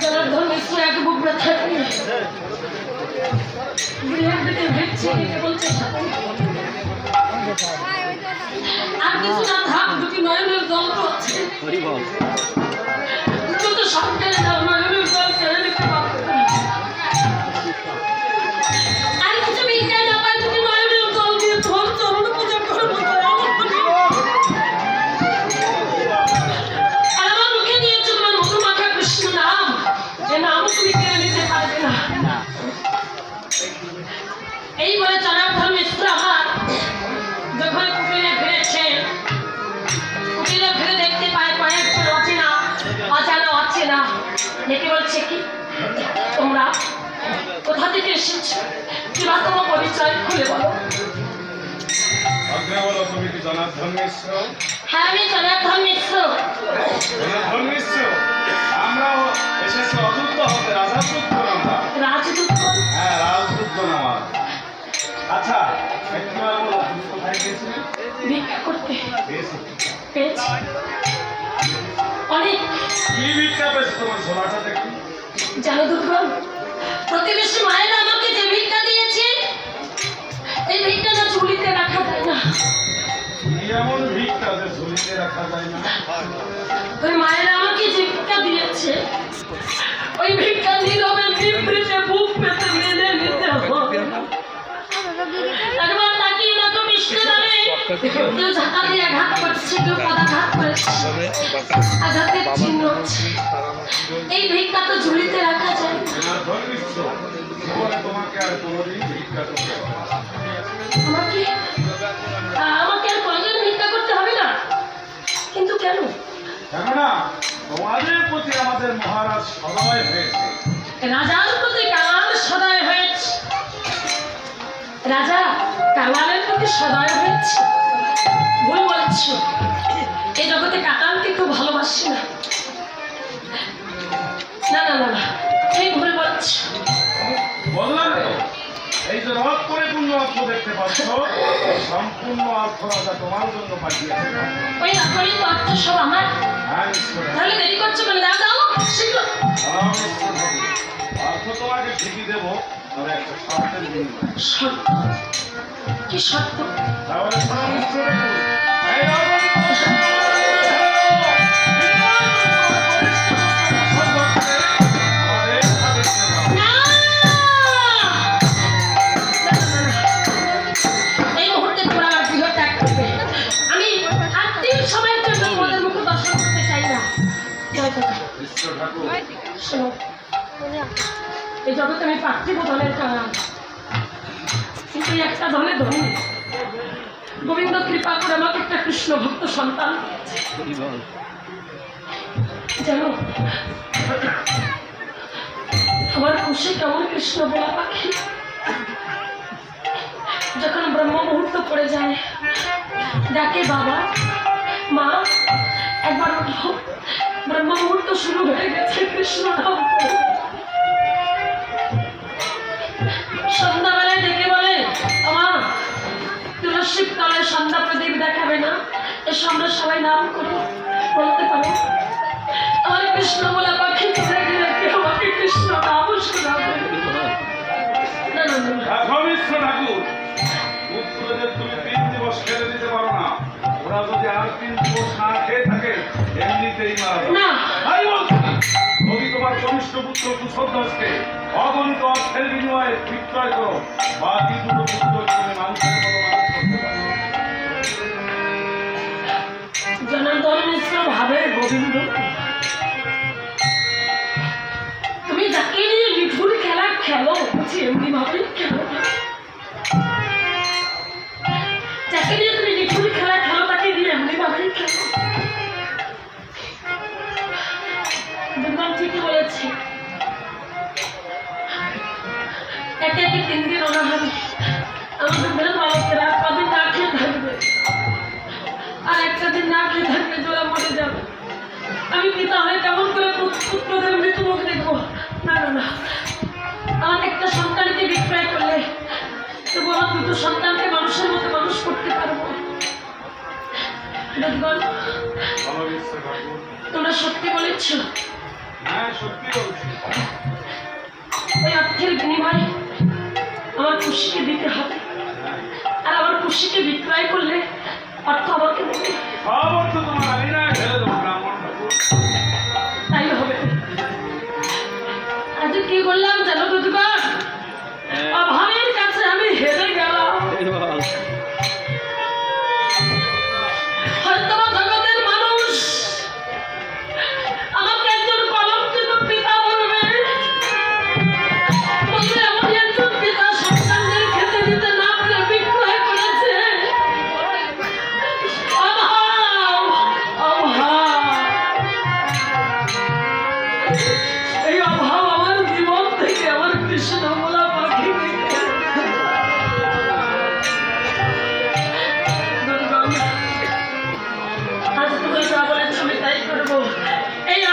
জনার্দন মিশ্র এক বুকরা নিয়ে। বুড়িয়ার দিকে ভেটছে দিতে বলছে আর কিছু না থাক দুটি নয়নের জল পড়ছে আজ্ঞা বলো তুমি কি জনার্দন মিশ্র হ্যাঁ আমি জনার্দন মিশ্র জনার্দন মিশ্র আমরাও এসেছি অযুদ্ধ হতে রাজাযুদ্ধ আমরা রাজদূত? হ্যাঁ রাজযুদ্ধ নামার আচ্ছা একবার বলো তুমি কোথায় গিয়েছিলে ভিক্ষা করতে। গিয়েছি পেয়েছি। অনেক। কি ভিক্ষা পেয়েছ তোমার ঝোলাটা দেখি জানো দুর্গম প্রতিবেশী মায়েরা আমাকে কেউ দিয়ে আঘাত করছে কেউ পদাঘাত করেছে আঘাতের এই ভিক্ষা তো ঝুলিতে রাখা যায়। আমাকে আমাকে আর ভিক্ষা করতে হবে না কিন্তু কেন প্রতি রাজার প্রতি কাঙাল সদয় হয়েছে রাজা কাঙালের প্রতি সদয় হয়েছে বলছ এই জগতে কাঙালকে কেউ ভালোবাসে না। না না না তুমি ভুল বলছ। বললাম এই যে রথ পরিপূর্ণ অর্থ দেখতে পাচ্ছ সম্পূর্ণ অর্থ রাজা তোমার জন্য পাঠিয়েছে। ওই অপরিত অর্থ সব আমার। হ্যাঁ তাহলে দেরি করছ কেন? দাও দাও শীঘ্র। অর্থ তোমাকে ঠিকই দেবো তবে একটা শর্তের সত্য কি সত্য তাহলে সালাম কৃষ্ণ ভক্ত সন্তান আমার খুশি কেমন কৃষ্ণ বলা পাখি? যখন ব্রহ্ম মুহূর্ত পড়ে যায়, ডাকে বাবা, মা, একবার ব্রহ্ম মুহূর্ত শুরু হয়ে গেছে, কৃষ্ণ তুলসী তলায় সন্ধ্যা প্রদীপ দেখাবে না এসো আমরা সবাই নাম করি বলতে পারো। আমার কৃষ্ণ বলা পাখি আমাকে কৃষ্ণ নাম শোনাবে। পুত্রদের তুমি তিন দিবস খেলে দিতে পারো না। ওরা যদি আর তিন দিবস না খেয়ে থাকে এমনিতেই মারা যদি তোমার কনিষ্ঠ পুত্র কুশল দাসকে অগণিত অর্থের বিনিময়ে বিক্রয় করো বাকি দুটো একে একে তিন দিন ওনাদের আমাদের বের না খেয়ে থাকবে? আর একটা দিন না খেয়ে থাকবে জোড়া মরে যাবে। আমি পিতা হয়ে কেমন করে পুত্রদের মৃত্যু দেখব? না না আমার একটা সন্তানকে বিক্রয় করলে তবু আমার দুটো সন্তানকে মানুষের মতো মানুষ করতে পারব। তোমরা সত্যি বলেছ? হ্যাঁ সত্যি বলছি। এই আমার খুশিকে দিতে হবে। আর আমার খুশিকে বিক্রয় করলে অর্থ আমাকে দেবে। todo mundo. Em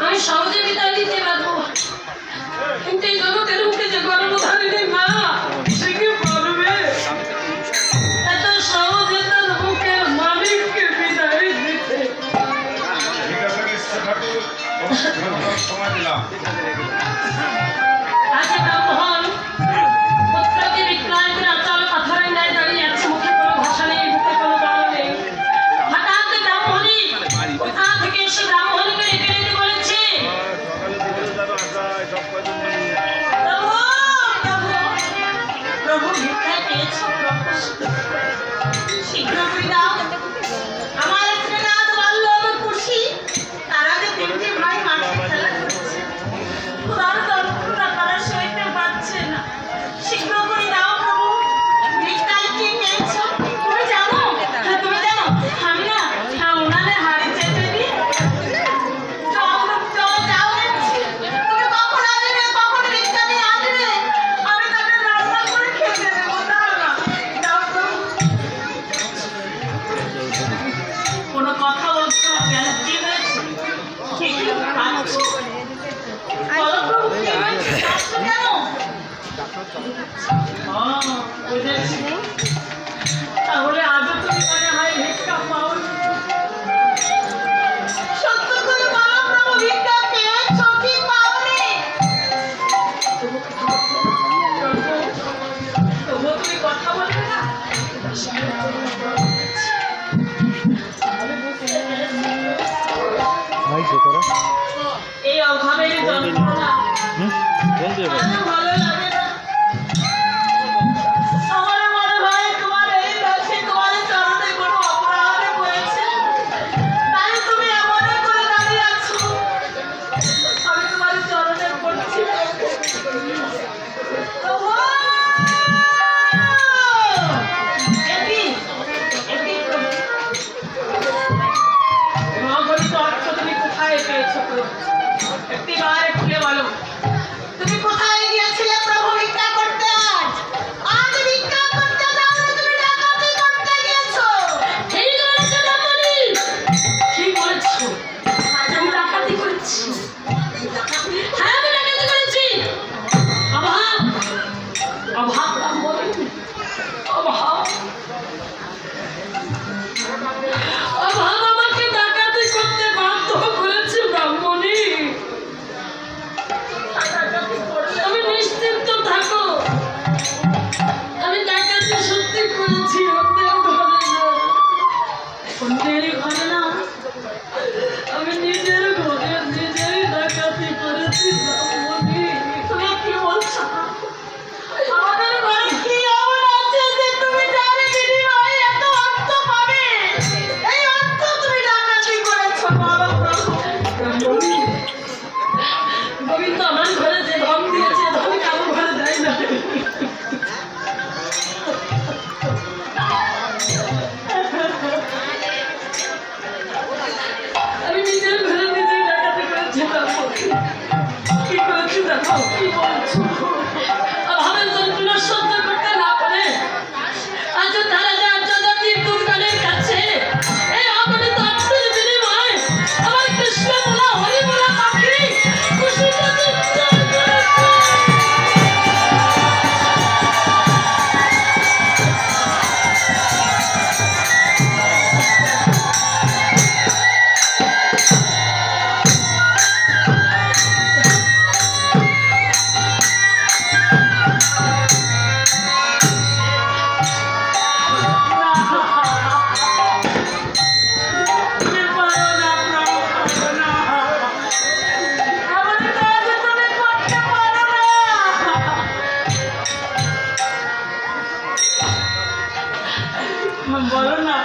আমি সহজে বিদায় নিতে পারব কিন্তু এই জগতের মুখে যে গর্ভধারিণী মা সে কি পারবে? সহজে তার তাহলে আজও তুমি মনে হয় ভিক্ষা পাও সত্য করে বলো প্রভু ভিক্ষা পেয়েছ কি পাওনি তবুও তুমি কথা বলবে না? এই অভাবের যন্ত্রণা বলো না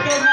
que